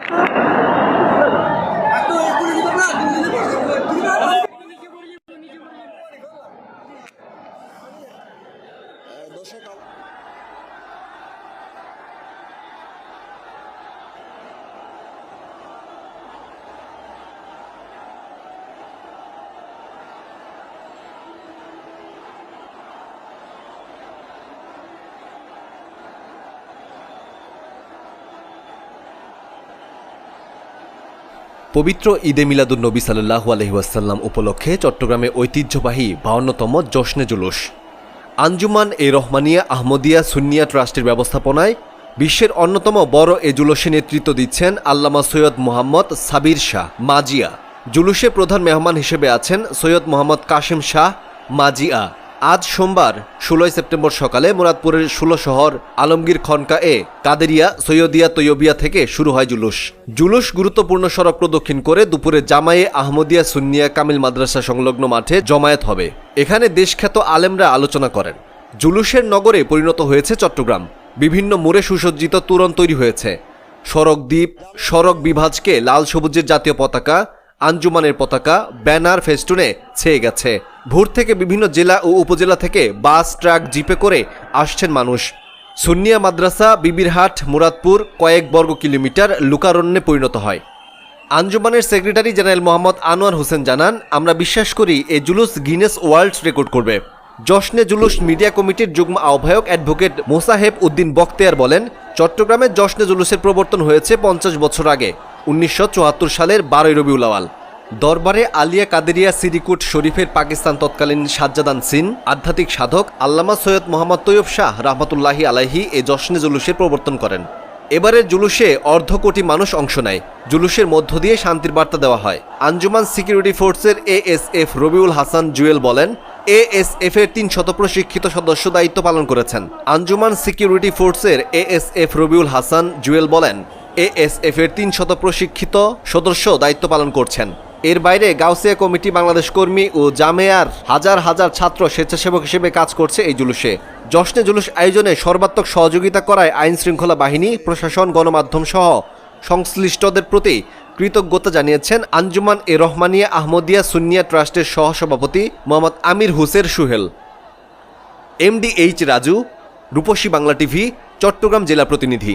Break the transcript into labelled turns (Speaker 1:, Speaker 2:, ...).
Speaker 1: you পবিত্র ঈদে মিলাদুন নবী সাল্লাহু আলহিউসাল্লাম উপলক্ষে চট্টগ্রামে ঐতিহ্যবাহী বাউন্নতম জশ্নে জুলুস। আঞ্জুমান এ রহমানিয়া আহমদিয়া সুন্নিয়া ট্রাস্টের ব্যবস্থাপনায় বিশ্বের অন্যতম বড় এ জুলুসে নেতৃত্ব দিচ্ছেন আল্লামা সৈয়দ মোহাম্মদ সাবির শাহ মাজিয়া। জুলুসে প্রধান মেহমান হিসেবে আছেন সৈয়দ মোহাম্মদ কাশেম শাহ মাজিয়া। আজ সোমবার, ষোলোই সেপ্টেম্বর সকালে মুরাদপুরের ষোলো শহর আলমগীর খনকা এ কাদেরিয়া, সৈয়দিয়া, তৈয়বিয়া থেকে শুরু হয় জুলুস। জুলুস গুরুত্বপূর্ণ সড়ক প্রদক্ষিণ করে দুপুরে জামায়ে আহমদিয়া সুন্নিয়া কামিল মাদ্রাসা সংলগ্ন মাঠে জমায়েত হবে। এখানে দেশখ্যাত আলেমরা আলোচনা করেন। জুলুসের নগরে পরিণত হয়েছে চট্টগ্রাম। বিভিন্ন মোড়ে সুসজ্জিত তোরণ তৈরি হয়েছে। সড়ক দ্বীপ, সড়ক বিভাজকে লাল সবুজের জাতীয় পতাকা আঞ্জুমানের পতাকা ব্যানার ফেস্টুনে ছেয়ে গেছে। ভোর থেকে বিভিন্ন জেলা ও উপজেলা থেকে বাস, ট্রাক, জিপে করে আসছেন মানুষ। সুন্নিয়া মাদ্রাসা, বিবিরহাট, মুরাদপুর কয়েক বর্গ কিলোমিটার লুকারণ্যে পরিণত হয়। আঞ্জুমানের সেক্রেটারি জেনারেল মোহাম্মদ আনোয়ার হোসেন জানান, আমরা বিশ্বাস করি এই জুলুস গিনেস ওয়ার্ল্ড রেকর্ড করবে। জশ্নে জুলুস মিডিয়া কমিটির যুগ্ম আহ্বায়ক অ্যাডভোকেট মোসাহেব উদ্দিন বখতিয়ার বলেন চট্টগ্রামের জশ্নে জুলুসের প্রবর্তন হয়েছে পঞ্চাশ বছর আগে। উনিশশো চুয়াত্তর সালের বারোই রবিউল আওয়াল। দরবারে আলিয়া কাদেরিয়া সিরিকুট শরীফের পাকিস্তান তৎকালীন সাজ্জাদান সিন, আধ্যাত্মিক সাধক আল্লামা সৈয়দ মোহাম্মদ তৈয়ব শাহ রহমতুল্লাহি আলাহি এ জশ্নে জুলুসের প্রবর্তন করেন। এবারের জুলুসে অর্ধ কোটি মানুষ অংশ নেয়। জুলুসের মধ্য দিয়ে শান্তির বার্তা দেওয়া হয়। আঞ্জুমান সিকিউরিটি ফোর্সের এএসএফ রবিউল হাসান জুয়েল বলেন, এএসএফ এর তিন শত প্রশিক্ষিত সদস্য দায়িত্ব পালন করেছেন। আঞ্জুমান সিকিউরিটি ফোর্সের এএসএফ রবিউল হাসান জুয়েল বলেন এএসএফ এর তিন শত প্রশিক্ষিত সদস্য দায়িত্ব পালন করছেন। এর বাইরে গাউসিয়া কমিটি বাংলাদেশ কর্মী ও জামেয়ার হাজার হাজার ছাত্র স্বেচ্ছাসেবক হিসেবে কাজ করছে এই জুলুসে। জশ্নে জুলুস আয়োজনে সর্বাত্মক সহযোগিতা করায় আইন শৃঙ্খলা বাহিনী, প্রশাসন, গণমাধ্যম সহ সংশ্লিষ্টদের প্রতি কৃতজ্ঞতা জানিয়েছেন আঞ্জুমান এ রহমানিয়া আহমদিয়া সুন্নিয়া ট্রাস্টের সহসভাপতি Mohammad Amir হুসের Suhel. MD H Raju, Rupashi Bangla TV, Chattogram জেলা প্রতিনিধি।